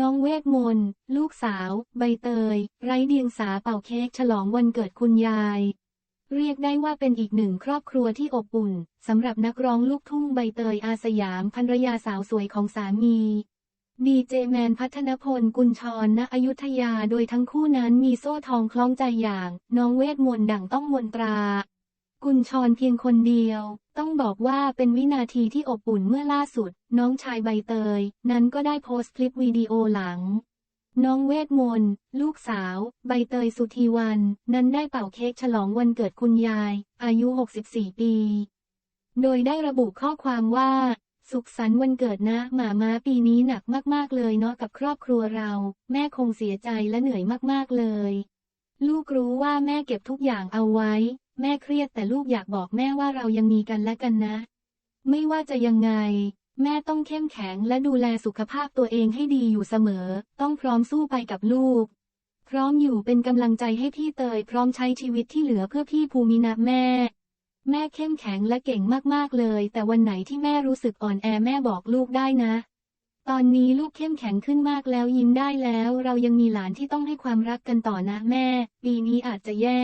น้องเวทมนต์ ลูกสาว ใบเตย ไร้เดียงสาเป่าเค้กฉลองวันเกิดคุณยาย เรียกได้ว่าเป็นอีกหนึ่งครอบครัวที่อบอุ่นสำหรับนักร้องลูกทุ่งใบเตยอาสยามภรรยาสาวสวยของสามีดีเจแมนพัฒนพลกุลชรณอยุธยาโดยทั้งคู่นั้นมีโซ่ทองคล้องใจอย่าง น้องเวทมนต์ดั่งต้องมนตรา กุญชรเพียงคนเดียว ต้องบอกว่าเป็นวินาทีที่อบอุ่นเมื่อล่าสุด น้องชายใบเตย นั้นก็ได้โพสต์คลิปวิดีโอหลัง น้องเวทมนต์ลูกสาว ใบเตยสุธีวัน นั้นได้เป่าเค้กฉลองวันเกิดคุณยาย อายุ 64 ปี โดยได้ระบุข้อความว่า สุขสันต์วันเกิดนะ หมาม้าปีนี้หนักมากๆเลยเนาะกับครอบครัวเรา แม่คงเสียใจและเหนื่อยมากๆเลย ลูกรู้ว่าแม่เก็บทุกอย่างเอาไว้ แม่เครียดแต่ลูกอยากบอกแม่ว่าเรายังมีกันและกันนะ ไม่ว่าจะยังไง แม่ต้องเข้มแข็งและดูแลสุขภาพตัวเองให้ดีอยู่เสมอ ต้องพร้อมสู้ไปกับลูก พร้อมอยู่เป็นกำลังใจให้พี่เตย พร้อมใช้ชีวิตที่เหลือเพื่อพี่ภูมินะแม่ แม่เข้มแข็งและเก่งมากๆเลย แต่วันไหนที่แม่รู้สึกอ่อนแอแม่บอกลูกได้นะตอนนี้ลูกเข้มแข็งขึ้นมากแล้วยิ้มได้แล้ว เรายังมีหลานที่ต้องให้ความรักกันต่อนะแม่ ปีนี้อาจจะแย่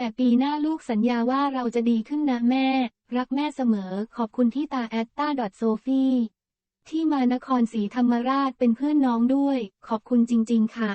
แต่ปีหน้าลูกสัญญาว่าเราจะดีขึ้นนะแม่ รักแม่เสมอ ขอบคุณที่ตาแอตตาดอทโซฟีที่มานครศรีธรรมราชเป็นเพื่อนน้องด้วย ขอบคุณจริง ๆ ค่ะ